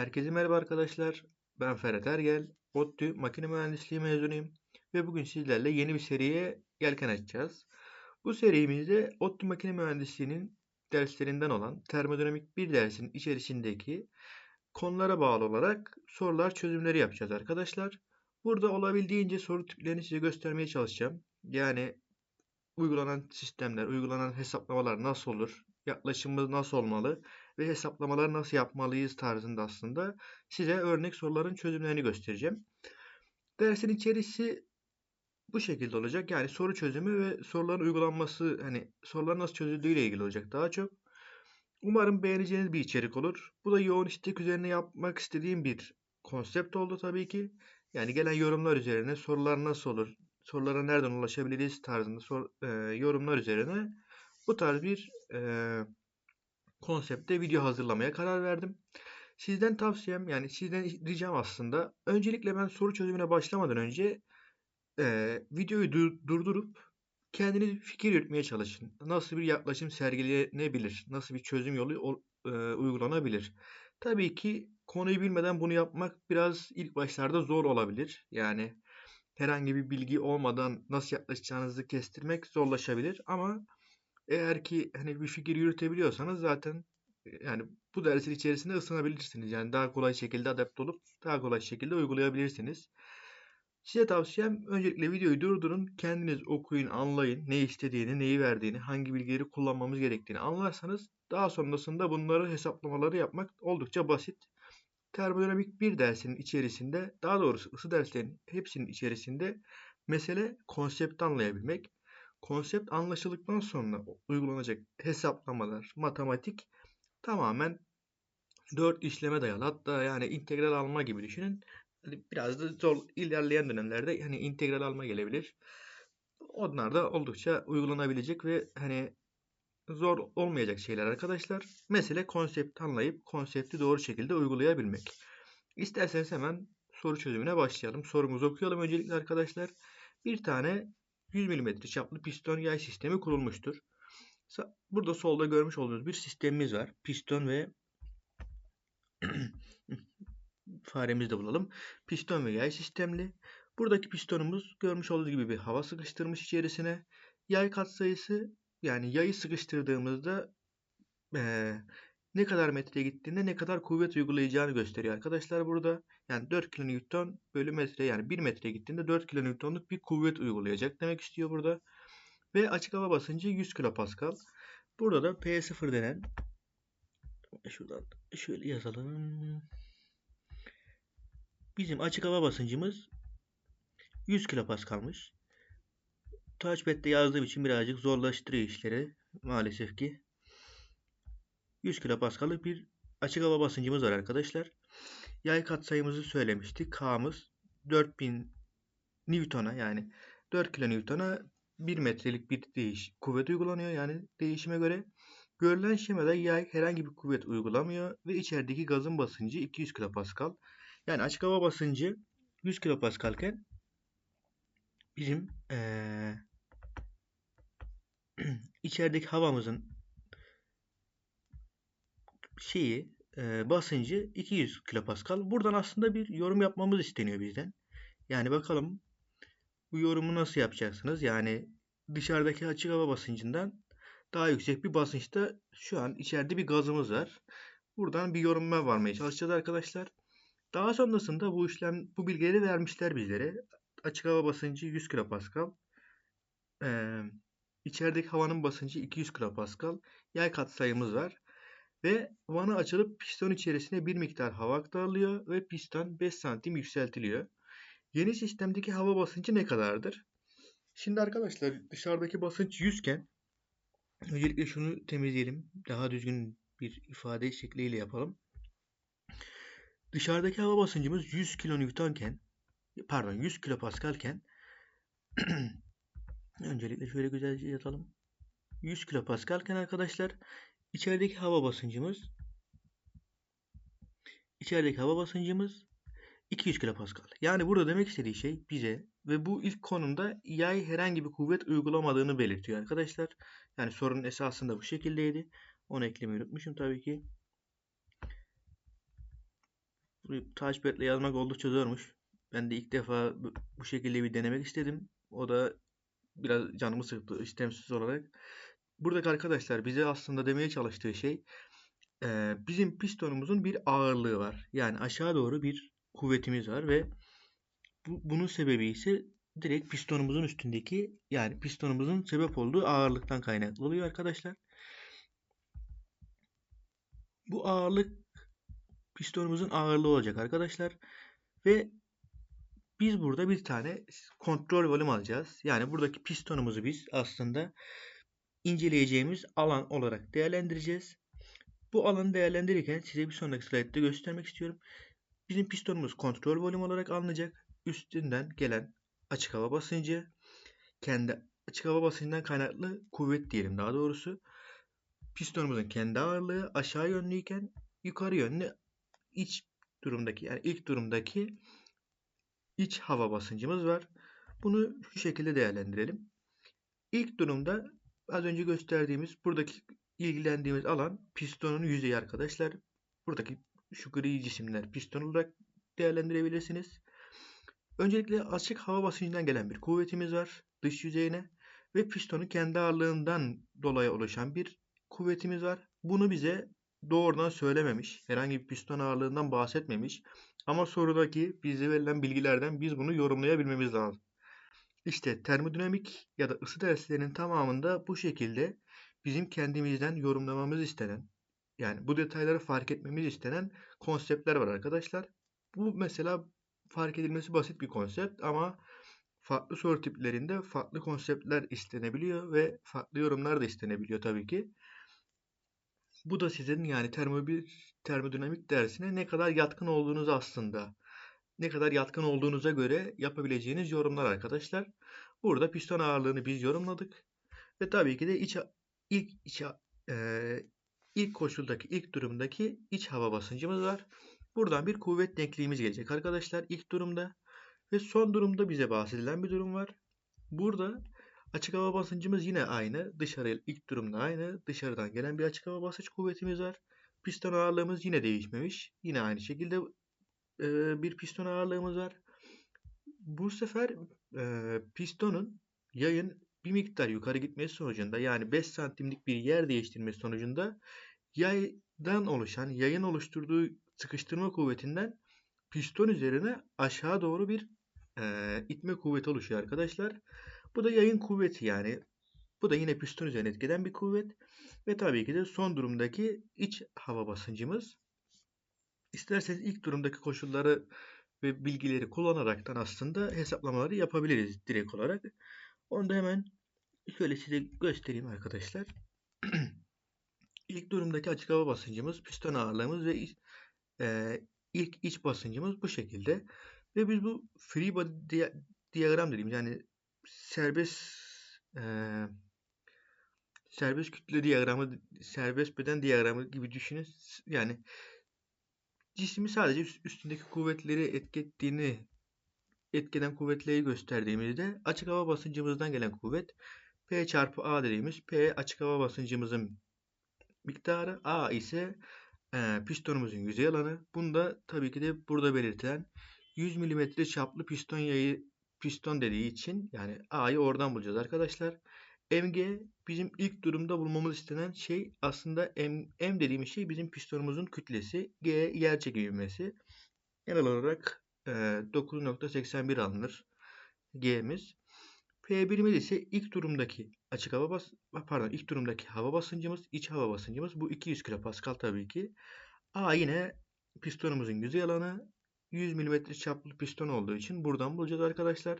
Herkese merhaba arkadaşlar. Ben Ferhat Ergel. ODTÜ Makine Mühendisliği mezunuyum. Ve bugün sizlerle yeni bir seriye yelken açacağız. Bu serimizde ODTÜ Makine Mühendisliği'nin derslerinden olan termodinamik bir dersin içerisindeki konulara bağlı olarak sorular çözümleri yapacağız arkadaşlar. Burada olabildiğince soru tiplerini size göstermeye çalışacağım. Yani uygulanan sistemler, uygulanan hesaplamalar nasıl olur, yaklaşımımız nasıl olmalı ve hesaplamaları nasıl yapmalıyız tarzında aslında size örnek soruların çözümlerini göstereceğim. Dersin içerisi bu şekilde olacak. Yani soru çözümü ve soruların uygulanması, hani sorular nasıl çözüldüğü ile ilgili olacak daha çok. Umarım beğeneceğiniz bir içerik olur. Bu da yoğun istek üzerine yapmak istediğim bir konsept oldu tabii ki. Yani gelen yorumlar üzerine sorular nasıl olur, sorulara nereden ulaşabiliriz tarzında sor, e, yorumlar üzerine bu tarz bir e, konsepte video hazırlamaya karar verdim. Sizden tavsiyem yani sizden ricam aslında öncelikle ben soru çözümüne başlamadan önce e, videoyu dur, durdurup kendiniz fikir yürütmeye çalışın. Nasıl bir yaklaşım sergilenebilir? Nasıl bir çözüm yolu e, uygulanabilir? Tabii ki konuyu bilmeden bunu yapmak biraz ilk başlarda zor olabilir. Yani herhangi bir bilgi olmadan nasıl yaklaşacağınızı kestirmek zorlaşabilir ama eğer ki hani bir fikir yürütebiliyorsanız zaten yani bu dersin içerisinde ısınabilirsiniz. Yani daha kolay şekilde adapte olup daha kolay şekilde uygulayabilirsiniz. Size tavsiyem öncelikle videoyu durdurun. Kendiniz okuyun, anlayın. Ne istediğini, neyi verdiğini, hangi bilgileri kullanmamız gerektiğini anlarsanız daha sonrasında bunları hesaplamaları yapmak oldukça basit. Termodinamik bir dersinin içerisinde, daha doğrusu ısı derslerinin hepsinin içerisinde mesele konsepti anlayabilmek. Konsept anlaşıldıktan sonra uygulanacak hesaplamalar, matematik tamamen 4 işleme dayalı. Hatta yani integral alma gibi düşünün. Hani biraz da zor ilerleyen dönemlerde hani integral alma gelebilir. Onlar da oldukça uygulanabilecek ve hani zor olmayacak şeyler arkadaşlar. Mesele konsept anlayıp konsepti doğru şekilde uygulayabilmek. İsterseniz hemen soru çözümüne başlayalım. Sorumuzu okuyalım öncelikle arkadaşlar. Bir tane 100 mm çaplı piston yay sistemi kurulmuştur. Burada solda görmüş olduğunuz bir sistemimiz var. Piston ve faremizi de bulalım. Piston ve yay sistemli. Buradaki pistonumuz görmüş olduğunuz gibi bir hava sıkıştırmış içerisine. Yay katsayısı yani yayı sıkıştırdığımızda ee, ne kadar metreye gittiğinde ne kadar kuvvet uygulayacağını gösteriyor arkadaşlar burada. Yani 4 kN bölü metre yani 1 metreye gittiğinde 4 kN'luk bir kuvvet uygulayacak demek istiyor burada. Ve açık hava basıncı 100 kPa. Burada da P0 denen şuradan şöyle yazalım. Bizim açık hava basıncımız 100 kPa'mış. Touchpad'de yazdığım için birazcık zorlaştırıyor işleri maalesef ki. 100 kilopaskallık bir açık hava basıncımız var arkadaşlar. Yay katsayımızı söylemiştik. K'mız 4000 Newton'a yani 4 kilo Newton'a 1 metrelik bir değiş kuvvet uygulanıyor. Yani değişime göre görülen şemada yay herhangi bir kuvvet uygulamıyor ve içerideki gazın basıncı 200 kilopascal. Yani açık hava basıncı 100 kilopascal bizim ee, içerideki havamızın şeyi e, basıncı 200 kilopascal. Buradan aslında bir yorum yapmamız isteniyor bizden. Yani bakalım bu yorumu nasıl yapacaksınız? Yani dışarıdaki açık hava basıncından daha yüksek bir basınçta şu an içeride bir gazımız var. Buradan bir yorumma varmaya çalışacağız arkadaşlar. Daha sonrasında bu işlem bu bilgileri vermişler bizlere. Açık hava basıncı 100 kilopascal. Ee, içerideki havanın basıncı 200 kilopascal. Yay katsayımız var. Ve vana açılıp piston içerisine bir miktar hava aktarılıyor ve piston 5 santim yükseltiliyor. Yeni sistemdeki hava basıncı ne kadardır? Şimdi arkadaşlar dışarıdaki basınç 100 iken öncelikle şunu temizleyelim. Daha düzgün bir ifade şekliyle yapalım. Dışarıdaki hava basıncımız 100 kilonewton iken pardon 100 kilopascal iken öncelikle şöyle güzelce yazalım. 100 kilopascal iken arkadaşlar İçerideki hava basıncımız içerideki hava basıncımız 200 kilopascal. Yani burada demek istediği şey bize ve bu ilk konumda yay herhangi bir kuvvet uygulamadığını belirtiyor arkadaşlar. Yani sorunun esasında bu şekildeydi. Onu eklemeyi unutmuşum tabii ki. Bu touchpad'le yazmak oldukça zormuş. Ben de ilk defa bu şekilde bir denemek istedim. O da biraz canımı sıktı istemsiz olarak. Buradaki arkadaşlar bize aslında demeye çalıştığı şey e, bizim pistonumuzun bir ağırlığı var. Yani aşağı doğru bir kuvvetimiz var ve bu, bunun sebebi ise direkt pistonumuzun üstündeki yani pistonumuzun sebep olduğu ağırlıktan kaynaklı oluyor arkadaşlar. Bu ağırlık pistonumuzun ağırlığı olacak arkadaşlar. Ve biz burada bir tane kontrol volüm alacağız. Yani buradaki pistonumuzu biz aslında inceleyeceğimiz alan olarak değerlendireceğiz. Bu alanı değerlendirirken size bir sonraki slaytta göstermek istiyorum. Bizim pistonumuz kontrol volüm olarak alınacak. Üstünden gelen açık hava basıncı, kendi açık hava basıncından kaynaklı kuvvet diyelim daha doğrusu. Pistonumuzun kendi ağırlığı aşağı yönlüyken yukarı yönlü iç durumdaki yani ilk durumdaki iç hava basıncımız var. Bunu şu şekilde değerlendirelim. İlk durumda az önce gösterdiğimiz buradaki ilgilendiğimiz alan pistonun yüzeyi arkadaşlar. Buradaki şu gri cisimler piston olarak değerlendirebilirsiniz. Öncelikle açık hava basıncından gelen bir kuvvetimiz var dış yüzeyine ve pistonun kendi ağırlığından dolayı oluşan bir kuvvetimiz var. Bunu bize doğrudan söylememiş. Herhangi bir piston ağırlığından bahsetmemiş. Ama sorudaki bize verilen bilgilerden biz bunu yorumlayabilmemiz lazım. İşte termodinamik ya da ısı derslerinin tamamında bu şekilde bizim kendimizden yorumlamamız istenen yani bu detayları fark etmemiz istenen konseptler var arkadaşlar. Bu mesela fark edilmesi basit bir konsept ama farklı soru tiplerinde farklı konseptler istenebiliyor ve farklı yorumlar da istenebiliyor tabii ki. Bu da sizin yani termobil, termodinamik dersine ne kadar yatkın olduğunuz aslında. Ne kadar yatkın olduğunuza göre yapabileceğiniz yorumlar arkadaşlar. Burada piston ağırlığını biz yorumladık. Ve tabii ki de iç, ilk iç, e, ilk koşuldaki, ilk durumdaki iç hava basıncımız var. Buradan bir kuvvet denkliğimiz gelecek arkadaşlar ilk durumda. Ve son durumda bize bahsedilen bir durum var. Burada açık hava basıncımız yine aynı. Dışarı ilk durumda aynı. Dışarıdan gelen bir açık hava basınç kuvvetimiz var. Piston ağırlığımız yine değişmemiş. Yine aynı şekilde e, bir piston ağırlığımız var. Bu sefer e, pistonun yayın bir miktar yukarı gitmesi sonucunda yani 5 santimlik bir yer değiştirmesi sonucunda yaydan oluşan, yayın oluşturduğu sıkıştırma kuvvetinden piston üzerine aşağı doğru bir e, itme kuvveti oluşuyor arkadaşlar. Bu da yayın kuvveti yani. Bu da yine piston üzerine etkeden bir kuvvet. Ve tabii ki de son durumdaki iç hava basıncımız. İsterseniz ilk durumdaki koşulları ve bilgileri kullanaraktan aslında hesaplamaları yapabiliriz direkt olarak. Onu da hemen şöyle size göstereyim arkadaşlar. İlk durumdaki açık hava basıncımız, piston ağırlığımız ve e, ilk iç basıncımız bu şekilde. Ve biz bu free body diyagram dediğimiz yani serbest e, serbest kütle diyagramı, serbest beden diyagramı gibi düşünün. Yani cismi sadece üstündeki kuvvetleri etkettiğini etkeden kuvvetleri gösterdiğimizde açık hava basıncımızdan gelen kuvvet P çarpı A dediğimiz P açık hava basıncımızın miktarı A ise e, pistonumuzun yüzey alanı. Bunda tabii ki de burada belirtilen 100 mm çaplı piston yayı piston dediği için yani A'yı oradan bulacağız arkadaşlar. MG bizim ilk durumda bulmamız istenen şey aslında M, M dediğimiz şey bizim pistonumuzun kütlesi. G yer çekimi Genel olarak e, 9.81 alınır G'miz. P birimiz ise ilk durumdaki açık hava bas pardon ilk durumdaki hava basıncımız, iç hava basıncımız bu 200 kPa tabii ki. A yine pistonumuzun yüzey alanı 100 mm çaplı piston olduğu için buradan bulacağız arkadaşlar.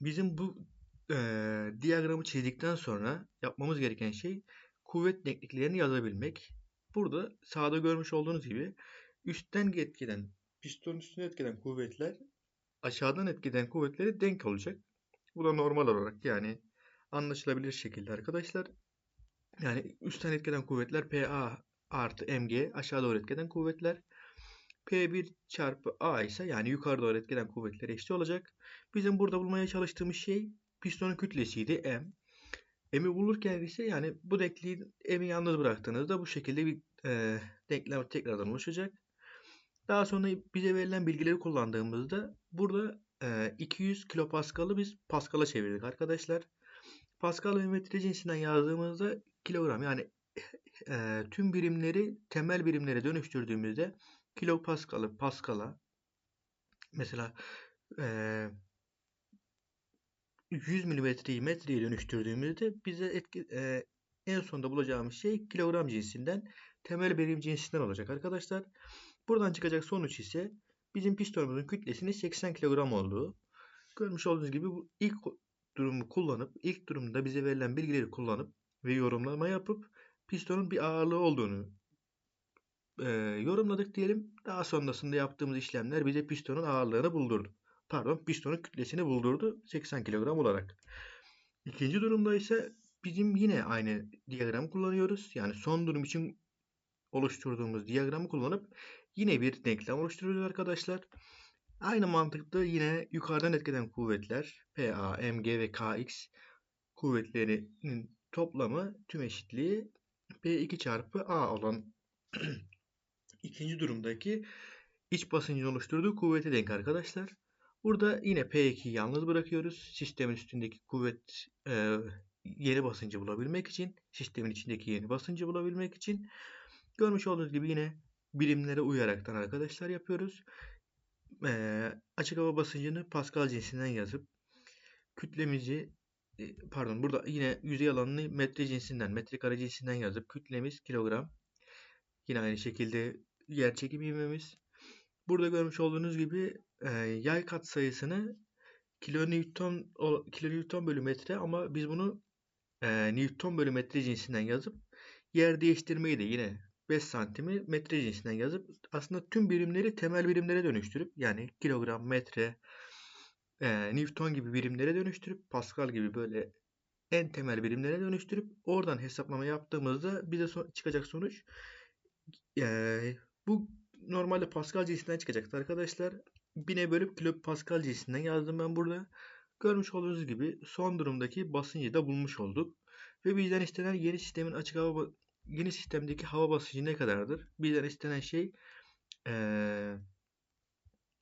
Bizim bu e, diyagramı çizdikten sonra yapmamız gereken şey kuvvet denkliklerini yazabilmek. Burada sağda görmüş olduğunuz gibi üstten etkiden, piston üstüne etkiden kuvvetler aşağıdan etkiden kuvvetleri denk olacak. Bu da normal olarak yani anlaşılabilir şekilde arkadaşlar. Yani üstten etkeden kuvvetler PA artı MG aşağı doğru etkeden kuvvetler. P1 çarpı A ise yani yukarı doğru etkeden kuvvetleri eşit olacak. Bizim burada bulmaya çalıştığımız şey pistonun kütlesiydi M. M'i bulurken ise yani bu denkliği M'i yalnız bıraktığınızda bu şekilde bir e, denklem tekrardan oluşacak. Daha sonra bize verilen bilgileri kullandığımızda burada e, 200 kilopaskal'ı biz Pascal'a çevirdik arkadaşlar. Pascal ve metre cinsinden yazdığımızda kilogram yani e, tüm birimleri temel birimlere dönüştürdüğümüzde kilopaskal'ı Pascal'a mesela e, 100 milimetreyi metreye dönüştürdüğümüzde bize etki, e, en sonunda bulacağımız şey kilogram cinsinden temel birim cinsinden olacak arkadaşlar. Buradan çıkacak sonuç ise bizim pistonumuzun kütlesinin 80 kilogram olduğu. Görmüş olduğunuz gibi bu ilk durumu kullanıp ilk durumda bize verilen bilgileri kullanıp ve yorumlama yapıp pistonun bir ağırlığı olduğunu e, yorumladık diyelim. Daha sonrasında yaptığımız işlemler bize pistonun ağırlığını buldurdu. Pardon pistonun kütlesini buldurdu 80 kilogram olarak. İkinci durumda ise bizim yine aynı diyagramı kullanıyoruz. Yani son durum için oluşturduğumuz diyagramı kullanıp yine bir denklem oluşturuyoruz arkadaşlar. Aynı mantıkta yine yukarıdan etkeden kuvvetler PA, MG ve KX kuvvetlerinin toplamı tüm eşitliği P2 çarpı A olan ikinci durumdaki iç basıncın oluşturduğu kuvvete denk arkadaşlar. Burada yine P2'yi yalnız bırakıyoruz. Sistemin üstündeki kuvvet e, yeni basıncı bulabilmek için, sistemin içindeki yeni basıncı bulabilmek için görmüş olduğunuz gibi yine birimlere uyaraktan arkadaşlar yapıyoruz. E, açık hava basıncını Pascal cinsinden yazıp kütlemizi e, pardon burada yine yüzey alanını metre cinsinden, metrekare cinsinden yazıp kütlemiz kilogram. Yine aynı şekilde yer çekim ivmemiz. Burada görmüş olduğunuz gibi e, yay kat sayısını kilonewton kilonewton bölü metre ama biz bunu e, newton bölü metre cinsinden yazıp yer değiştirmeyi de yine 5 santimi metre cinsinden yazıp aslında tüm birimleri temel birimlere dönüştürüp yani kilogram, metre, e, newton gibi birimlere dönüştürüp Pascal gibi böyle en temel birimlere dönüştürüp oradan hesaplama yaptığımızda bize so- çıkacak sonuç e, bu normalde Pascal cinsinden çıkacaktı arkadaşlar. 1000'e bölüp kilo Pascal cinsinden yazdım ben burada. Görmüş olduğunuz gibi son durumdaki basıncı da bulmuş olduk. Ve bizden istenen yeni sistemin açık hava yeni sistemdeki hava basıncı ne kadardır? Bizden istenen şey eee,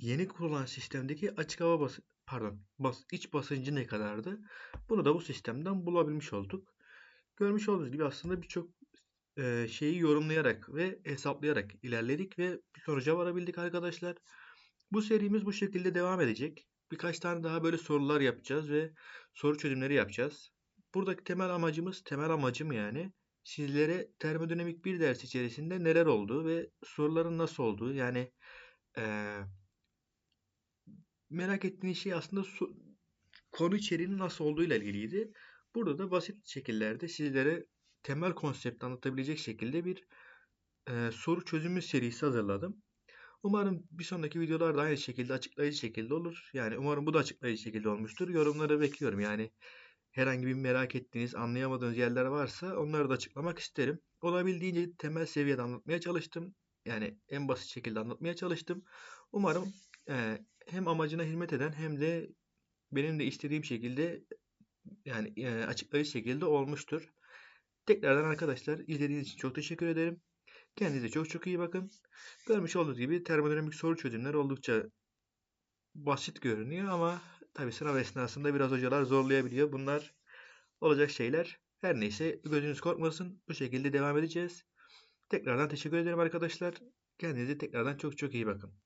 yeni kurulan sistemdeki açık hava bas pardon bas iç basıncı ne kadardı? Bunu da bu sistemden bulabilmiş olduk. Görmüş olduğunuz gibi aslında birçok eee, şeyi yorumlayarak ve hesaplayarak ilerledik ve bir sonuca varabildik arkadaşlar. Bu serimiz bu şekilde devam edecek. Birkaç tane daha böyle sorular yapacağız ve soru çözümleri yapacağız. Buradaki temel amacımız, temel amacım yani sizlere termodinamik bir ders içerisinde neler olduğu ve soruların nasıl olduğu yani eee, merak ettiğiniz şey aslında su- konu içeriğinin nasıl olduğu ile ilgiliydi. Burada da basit şekillerde sizlere temel konsepti anlatabilecek şekilde bir eee, soru çözümü serisi hazırladım. Umarım bir sonraki videolar da aynı şekilde açıklayıcı şekilde olur. Yani umarım bu da açıklayıcı şekilde olmuştur. Yorumları bekliyorum. Yani herhangi bir merak ettiğiniz, anlayamadığınız yerler varsa onları da açıklamak isterim. Olabildiğince temel seviyede anlatmaya çalıştım. Yani en basit şekilde anlatmaya çalıştım. Umarım e, hem amacına hizmet eden hem de benim de istediğim şekilde yani e, açıklayıcı şekilde olmuştur. Tekrardan arkadaşlar izlediğiniz için çok teşekkür ederim. Kendinize çok çok iyi bakın. Görmüş olduğunuz gibi termodinamik soru çözümler oldukça basit görünüyor ama tabii sınav esnasında biraz hocalar zorlayabiliyor. Bunlar olacak şeyler. Her neyse gözünüz korkmasın. Bu şekilde devam edeceğiz. Tekrardan teşekkür ederim arkadaşlar. Kendinize tekrardan çok çok iyi bakın.